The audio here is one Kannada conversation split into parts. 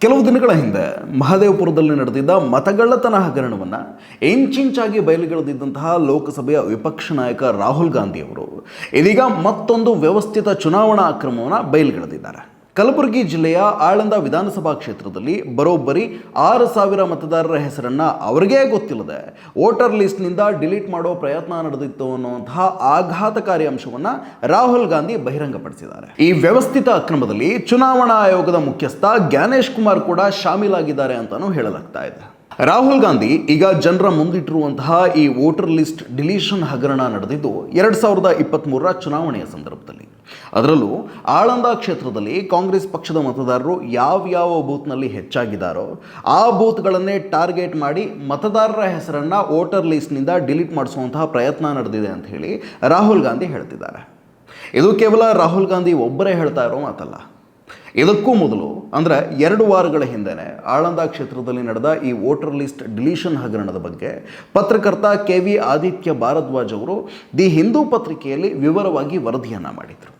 ಕೆಲವು ದಿನಗಳ ಹಿಂದೆ ಮಹದೇವಪುರದಲ್ಲಿ ನಡೆದಿದ್ದ ಮತಗಳ್ಳತನ ಹಗರಣವನ್ನು ಇಂಚಿಂಚಾಗಿ ಬಯಲುಗೆಳೆದಿದ್ದಂತಹ ಲೋಕಸಭೆಯ ವಿಪಕ್ಷ ನಾಯಕ ರಾಹುಲ್ ಗಾಂಧಿಯವರು ಇದೀಗ ಮತ್ತೊಂದು ವ್ಯವಸ್ಥಿತ ಚುನಾವಣಾ ಅಕ್ರಮವನ್ನು ಬಯಲುಗೆಳೆದಿದ್ದಾರೆ. ಕಲಬುರಗಿ ಜಿಲ್ಲೆಯ ಆಳಂದ ವಿಧಾನಸಭಾ ಕ್ಷೇತ್ರದಲ್ಲಿ ಬರೋಬ್ಬರಿ ಆರು ಸಾವಿರ ಮತದಾರರ ಹೆಸರನ್ನ ಅವರಿಗೇ ಗೊತ್ತಿಲ್ಲದೆ ವೋಟರ್ ಲಿಸ್ಟ್ನಿಂದ ಡಿಲೀಟ್ ಮಾಡೋ ಪ್ರಯತ್ನ ನಡೆದಿತ್ತು ಅನ್ನುವಂತಹ ಆಘಾತಕಾರಿ ಅಂಶವನ್ನ ರಾಹುಲ್ ಗಾಂಧಿ ಬಹಿರಂಗಪಡಿಸಿದ್ದಾರೆ. ಈ ವ್ಯವಸ್ಥಿತ ಅಕ್ರಮದಲ್ಲಿ ಚುನಾವಣಾ ಆಯೋಗದ ಮುಖ್ಯಸ್ಥ ಜ್ಞಾನೇಶ್ ಕುಮಾರ್ ಕೂಡ ಶಾಮೀಲಾಗಿದ್ದಾರೆ ಅಂತಾನೂ ಹೇಳಲಾಗ್ತಾ ಇದೆ. ರಾಹುಲ್ ಗಾಂಧಿ ಈಗ ಜನರ ಮುಂದಿಟ್ಟಿರುವಂತಹ ಈ ವೋಟರ್ ಲಿಸ್ಟ್ ಡಿಲೀಷನ್ ಹಗರಣ ನಡೆದಿದ್ದು ಎರಡ್ ಸಾವಿರದ ಇಪ್ಪತ್ತ್ಮೂರರ ಚುನಾವಣೆಯ ಸಂದರ್ಭದಲ್ಲಿ. ಅದರಲ್ಲೂ ಆಳಂದ ಕ್ಷೇತ್ರದಲ್ಲಿ ಕಾಂಗ್ರೆಸ್ ಪಕ್ಷದ ಮತದಾರರು ಯಾವ್ಯಾವ ಬೂತ್ನಲ್ಲಿ ಹೆಚ್ಚಾಗಿದ್ದಾರೋ ಆ ಬೂತ್ಗಳನ್ನೇ ಟಾರ್ಗೆಟ್ ಮಾಡಿ ಮತದಾರರ ಹೆಸರನ್ನು ವೋಟರ್ ಲಿಸ್ಟ್ನಿಂದ ಡಿಲೀಟ್ ಮಾಡಿಸುವಂತಹ ಪ್ರಯತ್ನ ನಡೆದಿದೆ ಅಂತ ಹೇಳಿ ರಾಹುಲ್ ಗಾಂಧಿ ಹೇಳ್ತಿದ್ದಾರೆ. ಇದು ಕೇವಲ ರಾಹುಲ್ ಗಾಂಧಿ ಒಬ್ಬರೇ ಹೇಳ್ತಾ ಇರೋ ಮಾತಲ್ಲ. ಇದಕ್ಕೂ ಮೊದಲು, ಅಂದರೆ ಎರಡು ವಾರಗಳ ಹಿಂದೆನೆ, ಆಳಂದ ಕ್ಷೇತ್ರದಲ್ಲಿ ನಡೆದ ಈ ವೋಟರ್ ಲಿಸ್ಟ್ ಡಿಲೀಷನ್ ಹಗರಣದ ಬಗ್ಗೆ ಪತ್ರಕರ್ತ ಕೆ ವಿ ಆದಿತ್ಯ ಭಾರದ್ವಾಜ್ ಅವರು ದಿ ಹಿಂದೂ ಪತ್ರಿಕೆಯಲ್ಲಿ ವಿವರವಾಗಿ ವರದಿಯನ್ನು ಮಾಡಿದರು.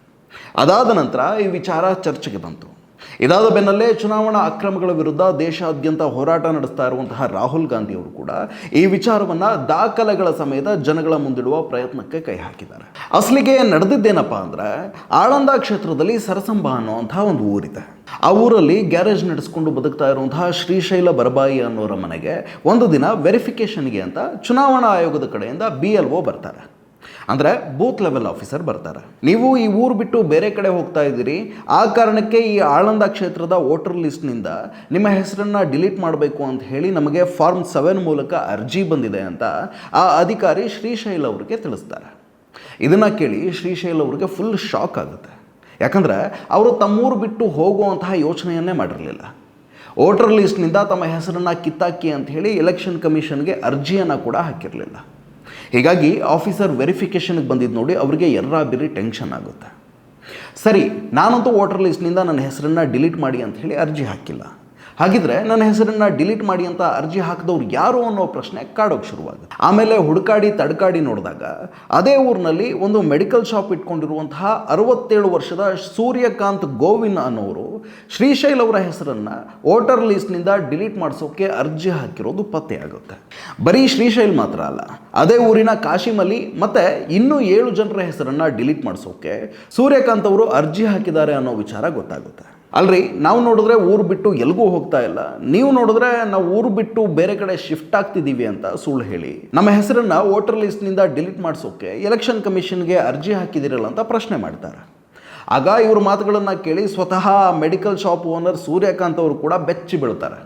ಅದಾದ ನಂತರ ಈ ವಿಚಾರ ಚರ್ಚೆಗೆ ಬಂತು. ಇದಾದ ಬೆನ್ನಲ್ಲೇ ಚುನಾವಣಾ ಅಕ್ರಮಗಳ ವಿರುದ್ಧ ದೇಶಾದ್ಯಂತ ಹೋರಾಟ ನಡೆಸ್ತಾ ಇರುವಂತಹ ರಾಹುಲ್ ಗಾಂಧಿ ಅವರು ಕೂಡ ಈ ವಿಚಾರವನ್ನ ದಾಖಲೆಗಳ ಸಮೇತ ಜನಗಳ ಮುಂದಿಡುವ ಪ್ರಯತ್ನಕ್ಕೆ ಕೈ ಹಾಕಿದ್ದಾರೆ. ಅಸಲಿಗೆ ನಡೆದಿದ್ದೇನಪ್ಪ ಅಂದ್ರೆ ಆಳಂದ ಕ್ಷೇತ್ರದಲ್ಲಿ ಸರಸಂಬ ಅನ್ನುವಂತಹ ಒಂದು ಊರಿದೆ. ಆ ಊರಲ್ಲಿ ಗ್ಯಾರೇಜ್ ನಡೆಸ್ಕೊಂಡು ಬದುಕ್ತಾ ಇರುವಂತಹ ಶ್ರೀಶೈಲ ಬರಬಾಯಿ ಅನ್ನೋರ ಮನೆಗೆ ಒಂದು ದಿನ ವೆರಿಫಿಕೇಷನ್ಗೆ ಅಂತ ಚುನಾವಣಾ ಆಯೋಗದ ಕಡೆಯಿಂದ ಬಿ ಎಲ್ ಒ ಬರ್ತಾರೆ. ಅಂದರೆ ಬೂತ್ ಲೆವೆಲ್ ಆಫೀಸರ್ ಬರ್ತಾರೆ. ನೀವು ಈ ಊರು ಬಿಟ್ಟು ಬೇರೆ ಕಡೆ ಹೋಗ್ತಾ ಇದ್ದೀರಿ, ಆ ಕಾರಣಕ್ಕೆ ಈ ಆಳಂದ ಕ್ಷೇತ್ರದ ವೋಟರ್ ಲಿಸ್ಟ್ನಿಂದ ನಿಮ್ಮ ಹೆಸರನ್ನು ಡಿಲೀಟ್ ಮಾಡಬೇಕು ಅಂತ ಹೇಳಿ ನಮಗೆ ಫಾರ್ಮ್ ಸೆವೆನ್ ಮೂಲಕ ಅರ್ಜಿ ಬಂದಿದೆ ಅಂತ ಆ ಅಧಿಕಾರಿ ಶ್ರೀಶೈಲ್ ಅವರಿಗೆ ತಿಳಿಸ್ತಾರೆ. ಇದನ್ನು ಕೇಳಿ ಶ್ರೀಶೈಲ್ ಅವರಿಗೆ ಫುಲ್ ಶಾಕ್ ಆಗುತ್ತೆ. ಯಾಕಂದರೆ ಅವರು ತಮ್ಮೂರು ಬಿಟ್ಟು ಹೋಗುವಂತಹ ಯೋಚನೆಯನ್ನೇ ಮಾಡಿರಲಿಲ್ಲ. ವೋಟರ್ ಲಿಸ್ಟ್ನಿಂದ ತಮ್ಮ ಹೆಸರನ್ನು ಕಿತ್ತಾಕಿ ಅಂತ ಹೇಳಿ ಎಲೆಕ್ಷನ್ ಕಮಿಷನ್ಗೆ ಅರ್ಜಿಯನ್ನು ಕೂಡ ಹಾಕಿರಲಿಲ್ಲ. ಹೀಗಾಗಿ ಆಫೀಸರ್ ವೆರಿಫಿಕೇಷನ್ಗೆ ಬಂದಿದ್ದು ನೋಡಿ ಅವರಿಗೆ ಎರ್ರಾ ಬಿರಿ ಟೆನ್ಷನ್ ಆಗುತ್ತೆ. ಸರಿ, ನಾನಂತೂ ವೋಟರ್ ಲಿಸ್ಟ್ನಿಂದ ನನ್ನ ಹೆಸರನ್ನು ಡಿಲೀಟ್ ಮಾಡಿ ಅಂತ ಹೇಳಿ ಅರ್ಜಿ ಹಾಕಿಲ್ಲ. ಹಾಗಿದ್ರೆ ನನ್ನ ಹೆಸರನ್ನು ಡಿಲೀಟ್ ಮಾಡಿ ಅಂತ ಅರ್ಜಿ ಹಾಕಿದವ್ರು ಯಾರು ಅನ್ನೋ ಪ್ರಶ್ನೆ ಕಾಡೋಕೆ ಶುರುವಾಗುತ್ತೆ. ಆಮೇಲೆ ಹುಡುಕಾಡಿ, ತಡ್ಕಾಡಿ ನೋಡಿದಾಗ ಅದೇ ಊರಿನಲ್ಲಿ ಒಂದು ಮೆಡಿಕಲ್ ಶಾಪ್ ಇಟ್ಕೊಂಡಿರುವಂತಹ ಅರವತ್ತೇಳು ವರ್ಷದ ಸೂರ್ಯಕಾಂತ್ ಗೋವಿನ್ ಅನ್ನೋರು ಶ್ರೀಶೈಲ್ ಅವರ ಹೆಸರನ್ನು ವೋಟರ್ ಲಿಸ್ಟ್ನಿಂದ ಡಿಲೀಟ್ ಮಾಡಿಸೋಕೆ ಅರ್ಜಿ ಹಾಕಿರೋದು ಪತ್ತೆಯಾಗುತ್ತೆ ಬರೀ ಶ್ರೀಶೈಲ್ ಮಾತ್ರ ಅಲ್ಲ, ಅದೇ ಊರಿನ ಕಾಶಿಮಲಿ ಮತ್ತೆ ಇನ್ನೂ ಏಳು ಜನರ ಹೆಸರನ್ನು ಡಿಲೀಟ್ ಮಾಡಿಸೋಕೆ ಸೂರ್ಯಕಾಂತ್ ಅವರು ಅರ್ಜಿ ಹಾಕಿದ್ದಾರೆ ಅನ್ನೋ ವಿಚಾರ ಗೊತ್ತಾಗುತ್ತೆ. ಅಲ್ರಿ, ನಾವು ನೋಡಿದ್ರೆ ಊರು ಬಿಟ್ಟು ಎಲ್ಗೂ ಹೋಗ್ತಾ ಇಲ್ಲ. ನೀವು ನೋಡಿದ್ರೆ ನಾವು ಊರು ಬಿಟ್ಟು ಬೇರೆ ಕಡೆ ಶಿಫ್ಟ್ ಆಗ್ತಿದ್ದೀವಿ ಅಂತ ಸುಳ್ಳು ಹೇಳಿ. ನಮ್ಮ ಹೆಸರನ್ನ ವೋಟರ್ ಲಿಸ್ಟ್ನಿಂದ ಡಿಲೀಟ್ ಮಾಡಿಸೋಕೆ ಎಲೆಕ್ಷನ್ ಕಮಿಷನ್ಗೆ ಅರ್ಜಿ ಹಾಕಿದಿರಲ್ಲ ಅಂತ ಪ್ರಶ್ನೆ ಮಾಡ್ತಾರೆ. ಆಗ ಇವ್ರ ಮಾತುಗಳನ್ನು ಕೇಳಿ ಸ್ವತಃ ಮೆಡಿಕಲ್ ಶಾಪ್ ಓನರ್ ಸೂರ್ಯಕಾಂತ್ ಅವರು ಕೂಡ ಬೆಚ್ಚಿ ಬೀಳ್ತಾರೆ.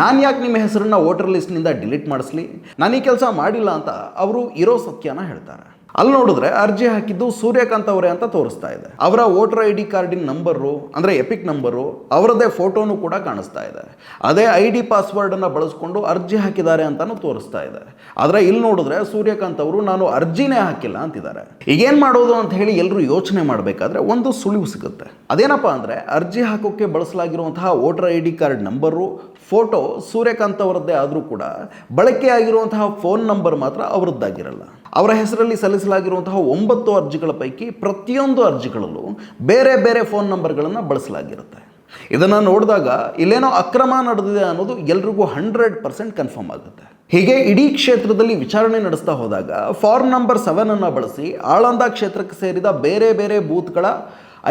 ನಾನು ಯಾಕೆ ನಿಮ್ಮ ಹೆಸರನ್ನ ವೋಟರ್ ಲಿಸ್ಟ್ನಿಂದ ಡಿಲೀಟ್ ಮಾಡಿಸ್ಲಿ? ನಾನು ಈ ಕೆಲಸ ಮಾಡಿಲ್ಲ ಅಂತ ಅವರು ಇರೋ ಸತ್ಯನ ಹೇಳ್ತಾರೆ. ಅಲ್ಲಿ ನೋಡಿದ್ರೆ ಅರ್ಜಿ ಹಾಕಿದ್ದು ಸೂರ್ಯಕಾಂತ್ ಅವರೇ ಅಂತ ತೋರಿಸ್ತಾ ಇದೆ. ಅವರ ವೋಟರ್ ಐ ಡಿ ಕಾರ್ಡಿನ ನಂಬರು, ಅಂದರೆ ಎಪಿಕ್ ನಂಬರು ಅವರದೇ ಫೋಟೋನು ಕೂಡ ಕಾಣಿಸ್ತಾ ಇದೆ. ಅದೇ ಐ ಡಿ ಪಾಸ್ವರ್ಡನ್ನು ಬಳಸ್ಕೊಂಡು ಅರ್ಜಿ ಹಾಕಿದ್ದಾರೆ ಅಂತಲೂ ತೋರಿಸ್ತಾ ಇದೆ. ಆದರೆ ಇಲ್ಲಿ ನೋಡಿದ್ರೆ ಸೂರ್ಯಕಾಂತ್ ಅವರು, ನಾನು ಅರ್ಜಿನೇ ಹಾಕಿಲ್ಲ ಅಂತಿದ್ದಾರೆ. ಈಗೇನು ಮಾಡೋದು ಅಂತ ಹೇಳಿ ಎಲ್ಲರೂ ಯೋಚನೆ ಮಾಡಬೇಕಾದ್ರೆ ಒಂದು ಸುಳಿವು ಸಿಗುತ್ತೆ. ಅದೇನಪ್ಪ ಅಂದರೆ, ಅರ್ಜಿ ಹಾಕೋಕ್ಕೆ ಬಳಸಲಾಗಿರುವಂತಹ voter I D card number, photo Suryakant ಅವರದ್ದೇ ಆದರೂ ಕೂಡ, ಬಳಕೆಯಾಗಿರುವಂತಹ ಫೋನ್ ನಂಬರ್ ಮಾತ್ರ ಅವರದ್ದಾಗಿರಲ್ಲ. ಅವರ ಹೆಸರಲ್ಲಿ ಸಲ್ಲಿಸಲಾಗಿರುವಂತಹ ಒಂಬತ್ತು ಅರ್ಜಿಗಳ ಪೈಕಿ ಪ್ರತಿಯೊಂದು ಅರ್ಜಿಗಳಲ್ಲೂ ಬೇರೆ ಬೇರೆ ಫೋನ್ ನಂಬರ್ಗಳನ್ನು ಬಳಸಲಾಗಿರುತ್ತೆ. ಇದನ್ನು ನೋಡಿದಾಗ ಇಲ್ಲೇನೋ ಅಕ್ರಮ ನಡೆದಿದೆ ಅನ್ನೋದು ಎಲ್ರಿಗೂ ಹಂಡ್ರೆಡ್ ಪರ್ಸೆಂಟ್ ಕನ್ಫರ್ಮ್ ಆಗುತ್ತೆ. ಹೀಗೆ ಇಡೀ ಕ್ಷೇತ್ರದಲ್ಲಿ ವಿಚಾರಣೆ ನಡೆಸ್ತಾ ಹೋದಾಗ ಫಾರ್ಮ್ ನಂಬರ್ ಸೆವೆನನ್ನು ಬಳಸಿ ಆಳಂದ ಕ್ಷೇತ್ರಕ್ಕೆ ಸೇರಿದ ಬೇರೆ ಬೇರೆ ಬೂತ್ಗಳ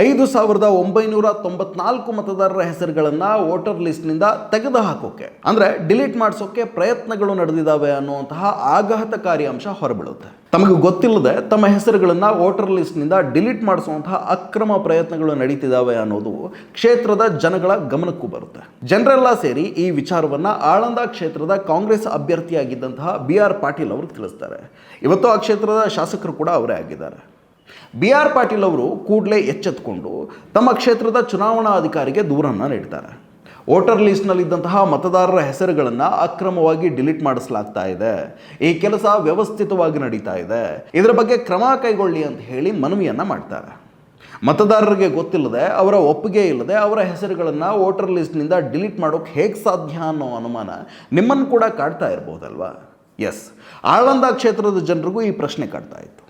ಐದು ಸಾವಿರದ ಒಂಬೈನೂರ ತೊಂಬತ್ನಾಲ್ಕು ಮತದಾರರ ಹೆಸರುಗಳನ್ನು ವೋಟರ್ ಲಿಸ್ಟ್ನಿಂದ ತೆಗೆದು ಹಾಕೋಕೆ ಅಂದರೆ ಡಿಲೀಟ್ ಮಾಡಿಸೋಕೆ ಪ್ರಯತ್ನಗಳು ನಡೆದಿದ್ದಾವೆ ಅನ್ನುವಂತಹ ಆಘಾತಕಾರಿ ಅಂಶ ಹೊರಬೀಳುತ್ತೆ. ತಮಗೆ ಗೊತ್ತಿಲ್ಲದೆ ತಮ್ಮ ಹೆಸರುಗಳನ್ನು ವೋಟರ್ ಲಿಸ್ಟ್ನಿಂದ ಡಿಲೀಟ್ ಮಾಡಿಸುವಂತಹ ಅಕ್ರಮ ಪ್ರಯತ್ನಗಳು ನಡೀತಿದ್ದಾವೆ ಅನ್ನೋದು ಕ್ಷೇತ್ರದ ಜನಗಳ ಗಮನಕ್ಕೂ ಬರುತ್ತೆ. ಜನರೆಲ್ಲ ಸೇರಿ ಈ ವಿಚಾರವನ್ನು ಆಳಂದ ಕ್ಷೇತ್ರದ ಕಾಂಗ್ರೆಸ್ ಅಭ್ಯರ್ಥಿಯಾಗಿದ್ದಂತಹ ಬಿ ಆರ್ ಪಾಟೀಲ್ ಅವರು ತಿಳಿಸ್ತಾರೆ. ಇವತ್ತು ಆ ಕ್ಷೇತ್ರದ ಶಾಸಕರು ಕೂಡ ಅವರೇ ಆಗಿದ್ದಾರೆ. ಬಿ ಆರ್ ಪಾಟೀಲ್ ಅವರು ಕೂಡಲೇ ಎಚ್ಚೆತ್ಕೊಂಡು ತಮ್ಮ ಕ್ಷೇತ್ರದ ಚುನಾವಣಾ ಅಧಿಕಾರಿಗೆ ದೂರನ್ನು ನೀಡ್ತಾರೆ. ವೋಟರ್ ಲಿಸ್ಟ್ನಲ್ಲಿದ್ದಂತಹ ಮತದಾರರ ಹೆಸರುಗಳನ್ನು ಅಕ್ರಮವಾಗಿ ಡಿಲೀಟ್ ಮಾಡಿಸಲಾಗ್ತಾ ಇದೆ. ಈ ಕೆಲಸ ವ್ಯವಸ್ಥಿತವಾಗಿ ನಡೀತಾ ಇದೆ. ಇದರ ಬಗ್ಗೆ ಕ್ರಮ ಕೈಗೊಳ್ಳಿ ಅಂತ ಹೇಳಿ ಮನವಿಯನ್ನು ಮಾಡ್ತಾರೆ. ಮತದಾರರಿಗೆ ಗೊತ್ತಿಲ್ಲದೆ, ಅವರ ಒಪ್ಪಿಗೆ ಇಲ್ಲದೆ ಅವರ ಹೆಸರುಗಳನ್ನು ವೋಟರ್ ಲಿಸ್ಟ್ನಿಂದ ಡಿಲೀಟ್ ಮಾಡೋಕ್ಕೆ ಹೇಗೆ ಸಾಧ್ಯ ಅನ್ನೋ ಅನುಮಾನ ನಿಮ್ಮನ್ನು ಕೂಡ ಕಾಡ್ತಾ ಇರ್ಬೋದಲ್ವಾ? ಎಸ್. ಆಳಂದ ಕ್ಷೇತ್ರದ ಜನರಿಗೂ ಈ ಪ್ರಶ್ನೆ ಕಾಡ್ತಾ ಇತ್ತು.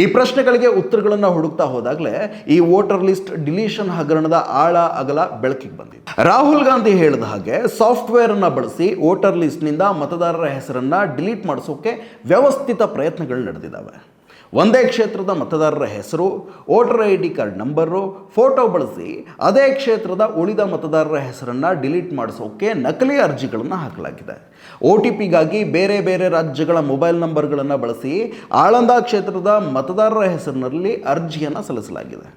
ಈ ಪ್ರಶ್ನೆಗಳಿಗೆ ಉತ್ತರಗಳನ್ನು ಹುಡುಕ್ತಾ ಹೋದಾಗಲೇ ಈ ವೋಟರ್ ಲಿಸ್ಟ್ ಡಿಲೀಷನ್ ಹಗರಣದ ಆಳ ಅಗಲ ಬೆಳಕಿಗೆ ಬಂದಿದೆ. ರಾಹುಲ್ ಗಾಂಧಿ ಹೇಳಿದ ಹಾಗೆ ಸಾಫ್ಟ್ವೇರ್ ಅನ್ನು ಬಳಸಿ ವೋಟರ್ ಲಿಸ್ಟ್ನಿಂದ ಮತದಾರರ ಹೆಸರನ್ನ ಡಿಲೀಟ್ ಮಾಡಿಸೋಕೆ ವ್ಯವಸ್ಥಿತ ಪ್ರಯತ್ನಗಳು ನಡೆದಿದ್ದಾವೆ. ಒಂದೇ ಕ್ಷೇತ್ರದ ಮತದಾರರ ಹೆಸರು, voter I D card number, photo ಬಳಸಿ ಅದೇ ಕ್ಷೇತ್ರದ ಉಳಿದ ಮತದಾರರ ಹೆಸರನ್ನು ಡಿಲೀಟ್ ಮಾಡಿಸೋಕ್ಕೆ ನಕಲಿ ಅರ್ಜಿಗಳನ್ನು ಹಾಕಲಾಗಿದೆ. ಒ ಟಿ ಪಿಗಾಗಿ ಬೇರೆ ಬೇರೆ ರಾಜ್ಯಗಳ ಮೊಬೈಲ್ ನಂಬರ್ಗಳನ್ನು ಬಳಸಿ ಆಳಂದ ಕ್ಷೇತ್ರದ ಮತದಾರರ ಹೆಸರಿನಲ್ಲಿ ಅರ್ಜಿಯನ್ನು ಸಲ್ಲಿಸಲಾಗಿದೆ.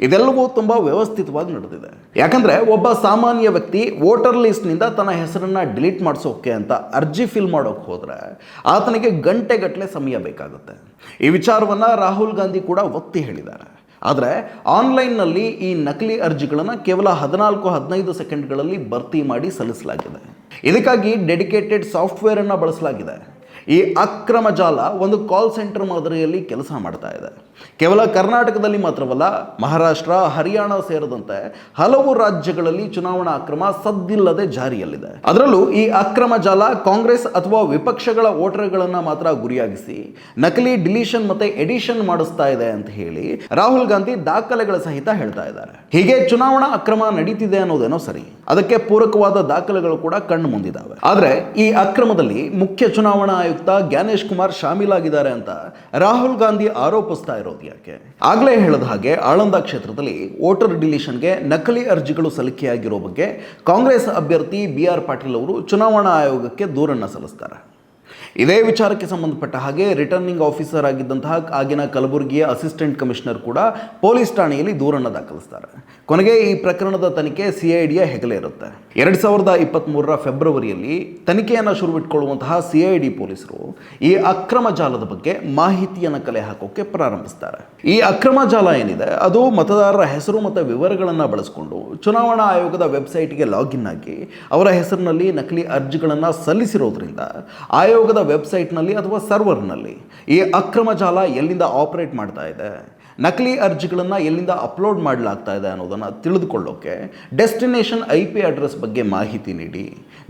ಇದೆಲ್ಲವೂ ತುಂಬ ವ್ಯವಸ್ಥಿತವಾಗಿ ನಡೆದಿದೆ. ಯಾಕಂದ್ರೆ ಒಬ್ಬ ಸಾಮಾನ್ಯ ವ್ಯಕ್ತಿ ವೋಟರ್ ಲಿಸ್ಟ್ನಿಂದ ತನ್ನ ಹೆಸರನ್ನ ಡಿಲೀಟ್ ಮಾಡಿಸೋಕೆ ಅಂತ ಅರ್ಜಿ ಫಿಲ್ ಮಾಡೋಕೆ ಹೋದ್ರೆ ಆತನಿಗೆ ಗಂಟೆಗಟ್ಟಲೆ ಸಮಯ ಬೇಕಾಗುತ್ತೆ. ಈ ವಿಚಾರವನ್ನ ರಾಹುಲ್ ಗಾಂಧಿ ಕೂಡ ಒತ್ತಿ ಹೇಳಿದ್ದಾರೆ. ಆದರೆ ಆನ್ಲೈನ್ನಲ್ಲಿ ಈ ನಕಲಿ ಅರ್ಜಿಗಳನ್ನು ಕೇವಲ ಹದಿನಾಲ್ಕು, ಹದಿನೈದು ಸೆಕೆಂಡ್ಗಳಲ್ಲಿ ಭರ್ತಿ ಮಾಡಿ ಸಲ್ಲಿಸಲಾಗಿದೆ. ಇದಕ್ಕಾಗಿ ಡೆಡಿಕೇಟೆಡ್ ಸಾಫ್ಟ್ವೇರನ್ನು ಬಳಸಲಾಗಿದೆ. ಈ ಅಕ್ರಮ ಜಾಲ ಒಂದು ಕಾಲ್ ಸೆಂಟರ್ ಮಾದರಿಯಲ್ಲಿ ಕೆಲಸ ಮಾಡ್ತಾ ಇದೆ. ಕೇವಲ ಕರ್ನಾಟಕದಲ್ಲಿ ಮಾತ್ರವಲ್ಲ, ಮಹಾರಾಷ್ಟ್ರ, ಹರಿಯಾಣ ಸೇರಿದಂತೆ ಹಲವು ರಾಜ್ಯಗಳಲ್ಲಿ ಚುನಾವಣಾ ಅಕ್ರಮ ಸದ್ದಿಲ್ಲದೆ ಜಾರಿಯಲ್ಲಿದೆ. ಅದರಲ್ಲೂ ಈ ಅಕ್ರಮ ಜಾಲ ಕಾಂಗ್ರೆಸ್ ಅಥವಾ ವಿಪಕ್ಷಗಳ ವೋಟರ್ಗಳನ್ನು ಮಾತ್ರ ಗುರಿಯಾಗಿಸಿ, ನಕಲಿ ಡಿಲೀಷನ್ ಮತ್ತೆ ಎಡಿಷನ್ ಮಾಡಿಸ್ತಾ ಇದೆ ಅಂತ ಹೇಳಿ ರಾಹುಲ್ ಗಾಂಧಿ ದಾಖಲೆಗಳ ಸಹಿತ ಹೇಳ್ತಾ ಇದ್ದಾರೆ. ಹೀಗೆ ಚುನಾವಣಾ ಅಕ್ರಮ ನಡೀತಿದೆ ಅನ್ನೋದೇನೋ ಸರಿ. ಅದಕ್ಕೆ ಪೂರಕವಾದ ದಾಖಲೆಗಳು ಕೂಡ ಕಣ್ಣು ಮುಂದಿದ್ದಾವೆ. ಆದ್ರೆ ಈ ಅಕ್ರಮದಲ್ಲಿ ಮುಖ್ಯ ಚುನಾವಣಾ ಆಯುಕ್ತ ಜ್ಞಾನೇಶ್ ಕುಮಾರ್ ಶಾಮೀಲಾಗಿದ್ದಾರೆ ಅಂತ ರಾಹುಲ್ ಗಾಂಧಿ ಆರೋಪಿಸ್ತಾ ಇರೋದು ಯಾಕೆ? ಆಗ್ಲೇ ಹೇಳಿದ ಹಾಗೆ ಆಳಂದ ಕ್ಷೇತ್ರದಲ್ಲಿ ವೋಟರ್ ಡಿಲೀಷನ್ಗೆ ನಕಲಿ ಅರ್ಜಿಗಳು ಸಲ್ಲಿಕೆಯಾಗಿರೋ ಬಗ್ಗೆ ಕಾಂಗ್ರೆಸ್ ಅಭ್ಯರ್ಥಿ ಬಿ ಆರ್ ಪಾಟೀಲ್ ಅವರು ಚುನಾವಣಾ ಆಯೋಗಕ್ಕೆ ದೂರನ್ನ ಸಲ್ಲಿಸ್ತಾರೆ. ಇದೇ ವಿಚಾರಕ್ಕೆ ಸಂಬಂಧಪಟ್ಟ ಹಾಗೆ ರಿಟರ್ನಿಂಗ್ ಆಫೀಸರ್ ಆಗಿದ್ದಂತಹ ಆಗಿನ ಕಲಬುರಗಿಯ ಅಸಿಸ್ಟೆಂಟ್ ಕಮಿಷನರ್ ಕೂಡ ಪೊಲೀಸ್ ಠಾಣೆಯಲ್ಲಿ ದೂರನ್ನು ದಾಖಲಿಸ್ತಾರೆ. ಕೊನೆಗೆ ಈ ಪ್ರಕರಣದ ತನಿಖೆ ಸಿಐಡಿಯ ಹೆಗಲೇ ಇರುತ್ತೆ. ಎರಡ್ ಸಾವಿರದ ಇಪ್ಪತ್ತ್ಮೂರರ ಫೆಬ್ರವರಿಯಲ್ಲಿ ತನಿಖೆಯನ್ನು ಶುರುವಿಟ್ಕೊಳ್ಳುವಂತಹ ಸಿಐಡಿ ಪೊಲೀಸರು ಈ ಅಕ್ರಮ ಜಾಲದ ಬಗ್ಗೆ ಮಾಹಿತಿಯನ್ನು ಕಲೆ ಹಾಕೋಕೆ ಪ್ರಾರಂಭಿಸ್ತಾರೆ. ಈ ಅಕ್ರಮ ಜಾಲ ಏನಿದೆ, ಅದು ಮತದಾರರ ಹೆಸರು ಮತ್ತು ವಿವರಗಳನ್ನು ಬಳಸಿಕೊಂಡು ಚುನಾವಣಾ ಆಯೋಗದ ವೆಬ್ಸೈಟ್ಗೆ ಲಾಗಿನ್ ಆಗಿ ಅವರ ಹೆಸರಿನಲ್ಲಿ ನಕಲಿ ಅರ್ಜಿಗಳನ್ನು ಸಲ್ಲಿಸಿರೋದ್ರಿಂದ ಆಯೋಗದ ವೆಬ್ಸೈಟ್ನಲ್ಲಿ ಅಥವಾ ಸರ್ವರ್ನಲ್ಲಿ ಈ ಅಕ್ರಮ ಜಾಲ ಎಲ್ಲಿಂದ ಆಪರೇಟ್ ಮಾಡ್ತಾ ಇದೆ? ನಕಲಿ ಅರ್ಜಿಗಳನ್ನು ಎಲ್ಲಿಂದ ಅಪ್ಲೋಡ್ ಮಾಡಲಾಗ್ತಾ ಇದೆ ಅನ್ನೋದನ್ನು ತಿಳಿದುಕೊಳ್ಳೋಕೆ ಡೆಸ್ಟಿನೇಷನ್ ಐ ಪಿ ಅಡ್ರೆಸ್ ಬಗ್ಗೆ ಮಾಹಿತಿ ನೀಡಿ.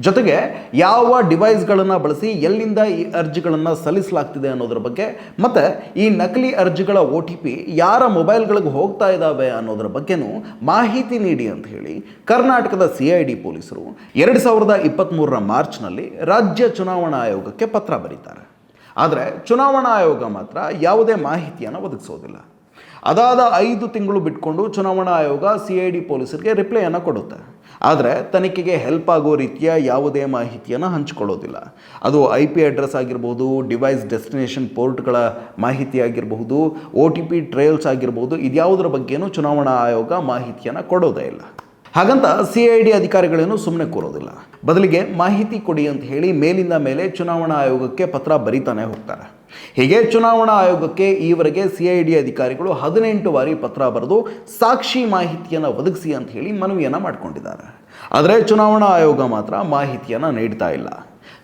ಜೊತೆಗೆ ಯಾವ ಡಿವೈಸ್ಗಳನ್ನು ಬಳಸಿ ಎಲ್ಲಿಂದ ಈ ಅರ್ಜಿಗಳನ್ನು ಸಲ್ಲಿಸಲಾಗ್ತಿದೆ ಅನ್ನೋದ್ರ ಬಗ್ಗೆ, ಮತ್ತು ಈ ನಕಲಿ ಅರ್ಜಿಗಳ ಒ ಟಿ ಪಿ ಯಾರ ಮೊಬೈಲ್ಗಳಿಗೆ ಹೋಗ್ತಾ ಇದ್ದಾವೆ ಅನ್ನೋದ್ರ ಬಗ್ಗೆನೂ ಮಾಹಿತಿ ನೀಡಿ ಅಂತ ಹೇಳಿ ಕರ್ನಾಟಕದ ಸಿ ಐ ಡಿ ಪೊಲೀಸರು ಎರಡು ಸಾವಿರದ ಇಪ್ಪತ್ತ್ಮೂರರ ಮಾರ್ಚ್ನಲ್ಲಿ ರಾಜ್ಯ ಚುನಾವಣಾ ಆಯೋಗಕ್ಕೆ ಪತ್ರ ಬರೀತಾರೆ. ಆದರೆ ಚುನಾವಣಾ ಆಯೋಗ ಮಾತ್ರ ಯಾವುದೇ ಮಾಹಿತಿಯನ್ನು ಒದಗಿಸೋದಿಲ್ಲ. ಅದಾದ ಐದು ತಿಂಗಳು ಬಿಟ್ಕೊಂಡು ಚುನಾವಣಾ ಆಯೋಗ ಸಿ ಐ ಡಿ ಪೊಲೀಸರಿಗೆ ರಿಪ್ಲೈಯನ್ನು ಕೊಡುತ್ತೆ. ಆದರೆ ತನಿಖೆಗೆ ಹೆಲ್ಪ್ ಆಗೋ ರೀತಿಯ ಯಾವುದೇ ಮಾಹಿತಿಯನ್ನು ಹಂಚಿಕೊಳ್ಳೋದಿಲ್ಲ. ಅದು ಐ ಪಿ ಅಡ್ರೆಸ್ ಆಗಿರ್ಬೋದು ಡಿವೈಸ್ ಡೆಸ್ಟಿನೇಷನ್ ಪೋರ್ಟ್ಗಳ ಮಾಹಿತಿ ಆಗಿರಬಹುದು ಒ ಟಿ ಪಿ ಟ್ರಯಲ್ಸ್ ಆಗಿರ್ಬೋದು, ಇದ್ಯಾವುದರ ಬಗ್ಗೆನೂ ಚುನಾವಣಾ ಆಯೋಗ ಮಾಹಿತಿಯನ್ನು ಕೊಡೋದೇ ಇಲ್ಲ. ಹಾಗಂತ ಸಿ ಐ ಡಿ ಅಧಿಕಾರಿಗಳೇನು ಸುಮ್ಮನೆ ಕೂರೋದಿಲ್ಲ. ಬದಲಿಗೆ ಮಾಹಿತಿ ಕೊಡಿ ಅಂತ ಹೇಳಿ ಮೇಲಿಂದ ಮೇಲೆ ಚುನಾವಣಾ ಆಯೋಗಕ್ಕೆ ಪತ್ರ ಬರೀತಾನೆ ಹೋಗ್ತಾರೆ. ಹೀಗೆ ಚುನಾವಣಾ ಆಯೋಗಕ್ಕೆ ಈವರೆಗೆ ಸಿ ಐ ಡಿ ಅಧಿಕಾರಿಗಳು ಹದಿನೆಂಟು ಬಾರಿ ಪತ್ರ ಬರೆದು ಸಾಕ್ಷಿ ಮಾಹಿತಿಯನ್ನು ಒದಗಿಸಿ ಅಂತ ಹೇಳಿ ಮನವಿಯನ್ನು ಮಾಡಿಕೊಂಡಿದ್ದಾರೆ. ಆದರೆ ಚುನಾವಣಾ ಆಯೋಗ ಮಾತ್ರ ಮಾಹಿತಿಯನ್ನು ನೀಡ್ತಾ ಇಲ್ಲ.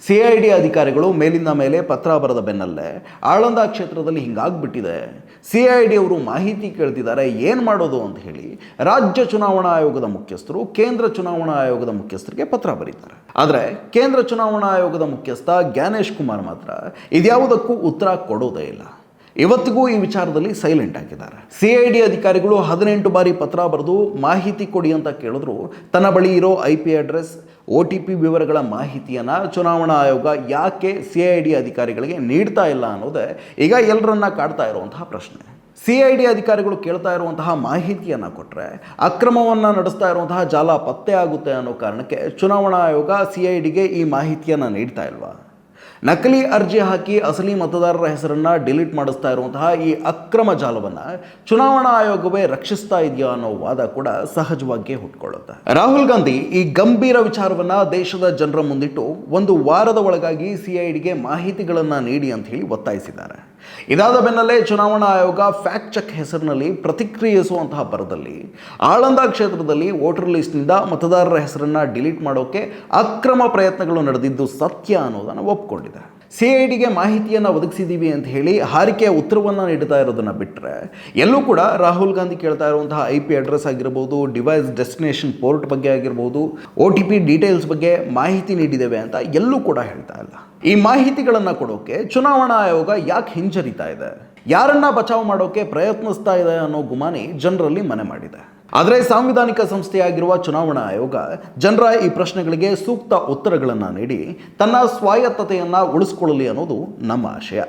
ಸಿ ಐ ಡಿ ಅಧಿಕಾರಿಗಳು ಮೇಲಿಂದ ಮೇಲೆ ಪತ್ರ ಬರೆದ ಬೆನ್ನಲ್ಲೇ ಆಳಂದ ಕ್ಷೇತ್ರದಲ್ಲಿ ಹಿಂಗಾಗ್ಬಿಟ್ಟಿದೆ. ಸಿ ಐ ಡಿ ಅವರು ಮಾಹಿತಿ ಕೇಳ್ತಿದ್ದಾರೆ, ಏನು ಮಾಡೋದು ಅಂತ ಹೇಳಿ ರಾಜ್ಯ ಚುನಾವಣಾ ಆಯೋಗದ ಮುಖ್ಯಸ್ಥರು, ಕೇಂದ್ರ ಚುನಾವಣಾ ಆಯೋಗದ ಮುಖ್ಯಸ್ಥರಿಗೆ ಪತ್ರ ಬರೀತಾರೆ. ಆದರೆ ಕೇಂದ್ರ ಚುನಾವಣಾ ಆಯೋಗದ ಮುಖ್ಯಸ್ಥ ಜ್ಞಾನೇಶ್ ಕುಮಾರ್ ಮಾತ್ರ ಇದ್ಯಾವುದಕ್ಕೂ ಉತ್ತರ ಕೊಡೋದೇ ಇಲ್ಲ. ಇವತ್ತಿಗೂ ಈ ವಿಚಾರದಲ್ಲಿ ಸೈಲೆಂಟ್ ಆಗಿದ್ದಾರೆ. ಸಿ ಐ ಡಿ ಅಧಿಕಾರಿಗಳು ಹದಿನೆಂಟು ಬಾರಿ ಪತ್ರ ಬರೆದು ಮಾಹಿತಿ ಕೊಡಿ ಅಂತ ಕೇಳಿದ್ರು, ತನ್ನ ಬಳಿ ಇರೋ I P address O T P ವಿವರಗಳ ಮಾಹಿತಿಯನ್ನು ಚುನಾವಣಾ ಆಯೋಗ ಯಾಕೆ ಸಿ ಐ ಡಿ ಅಧಿಕಾರಿಗಳಿಗೆ ನೀಡ್ತಾ ಇಲ್ಲ ಅನ್ನೋದೇ ಈಗ ಎಲ್ಲರನ್ನ ಕಾಡ್ತಾ ಇರುವಂತಹ ಪ್ರಶ್ನೆ. ಸಿ ಐ ಡಿ ಅಧಿಕಾರಿಗಳು ಕೇಳ್ತಾ ಇರುವಂತಹ ಮಾಹಿತಿಯನ್ನು ಕೊಟ್ಟರೆ ಅಕ್ರಮವನ್ನು ನಡೆಸ್ತಾ ಇರುವಂತಹ ಜಾಲ ಪತ್ತೆ ಆಗುತ್ತೆ ಅನ್ನೋ ಕಾರಣಕ್ಕೆ ಚುನಾವಣಾ ಆಯೋಗ ಸಿ ಐ ಡಿಗೆ ಈ ಮಾಹಿತಿಯನ್ನು ನೀಡ್ತಾ ಇಲ್ವಾ? ನಕಲಿ ಅರ್ಜಿ ಹಾಕಿ ಅಸಲಿ ಮತದಾರರ ಹೆಸರನ್ನು ಡಿಲೀಟ್ ಮಾಡಿಸ್ತಾ ಇರುವಂತಹ ಈ ಅಕ್ರಮ ಜಾಲವನ್ನು ಚುನಾವಣಾ ಆಯೋಗವೇ ರಕ್ಷಿಸ್ತಾ ಇದೆಯಾ ಅನ್ನೋ ವಾದ ಕೂಡ ಸಹಜವಾಗಿ ಹುಟ್ಕೊಳ್ಳುತ್ತೆ. ರಾಹುಲ್ ಗಾಂಧಿ ಈ ಗಂಭೀರ ವಿಚಾರವನ್ನ ದೇಶದ ಜನರ ಮುಂದಿಟ್ಟು ಒಂದು ವಾರದ ಒಳಗಾಗಿ ಸಿಐಡಿಗೆ ಮಾಹಿತಿಗಳನ್ನು ನೀಡಿ ಅಂತ ಹೇಳಿ ಒತ್ತಾಯಿಸಿದ್ದಾರೆ. ಇದಾದ ಬೆನ್ನಲ್ಲೇ ಚುನಾವಣಾ ಆಯೋಗ ಫ್ಯಾಕ್ಟ್ ಚೆಕ್ ಹೆಸರಿನಲ್ಲಿ ಪ್ರತಿಕ್ರಿಯಿಸುವಂತಹ ಬರದಲ್ಲಿ ಆಳಂದ ಕ್ಷೇತ್ರದಲ್ಲಿ ವೋಟರ್ ಲಿಸ್ಟ್ನಿಂದ ಮತದಾರರ ಹೆಸರನ್ನು ಡಿಲೀಟ್ ಮಾಡೋಕೆ ಅಕ್ರಮ ಪ್ರಯತ್ನಗಳು ನಡೆದಿದ್ದು ಸತ್ಯ ಅನ್ನೋದನ್ನು ಒಪ್ಪಿಕೊಂಡಿದೆ ಸಿ ಐ ಡಿಗೆ ಮಾಹಿತಿಯನ್ನು ಒದಗಿಸಿದ್ದೀವಿ ಅಂತ ಹೇಳಿ ಹಾರಿಕೆಯ ಉತ್ತರವನ್ನು ನೀಡ್ತಾ ಇರೋದನ್ನು ಬಿಟ್ಟರೆ ಎಲ್ಲೂ ಕೂಡ ರಾಹುಲ್ ಗಾಂಧಿ ಕೇಳ್ತಾ ಇರುವಂತಹ ಐ ಪಿ ಅಡ್ರೆಸ್ ಆಗಿರ್ಬೋದು ಡಿವೈಸ್ ಡೆಸ್ಟಿನೇಷನ್ ಪೋರ್ಟ್ ಬಗ್ಗೆ ಆಗಿರ್ಬೋದು ಒ ಟಿ ಪಿ ಡೀಟೇಲ್ಸ್ ಬಗ್ಗೆ ಮಾಹಿತಿ ನೀಡಿದ್ದೇವೆ ಅಂತ ಎಲ್ಲೂ ಕೂಡ ಹೇಳ್ತಾ ಇಲ್ಲ. ಈ ಮಾಹಿತಿಗಳನ್ನು ಕೊಡೋಕೆ ಚುನಾವಣಾ ಆಯೋಗ ಯಾಕೆ ಹಿಂಜರಿತಾ ಇದೆ? ಯಾರನ್ನ ಬಚಾವ್ ಮಾಡೋಕೆ ಪ್ರಯತ್ನಿಸ್ತಾ ಇದೆ ಅನ್ನೋ ಗುಮಾನಿ ಜನರಲ್ಲಿ ಮನೆ ಮಾಡಿದೆ. ಆದರೆ ಸಾಂವಿಧಾನಿಕ ಸಂಸ್ಥೆಯಾಗಿರುವ ಚುನಾವಣಾ ಆಯೋಗ ಜನರ ಈ ಪ್ರಶ್ನೆಗಳಿಗೆ ಸೂಕ್ತ ಉತ್ತರಗಳನ್ನು ನೀಡಿ ತನ್ನ ಸ್ವಾಯತ್ತತೆಯನ್ನು ಉಳಿಸ್ಕೊಳ್ಳಲಿ ಅನ್ನೋದು ನಮ್ಮ ಆಶಯ.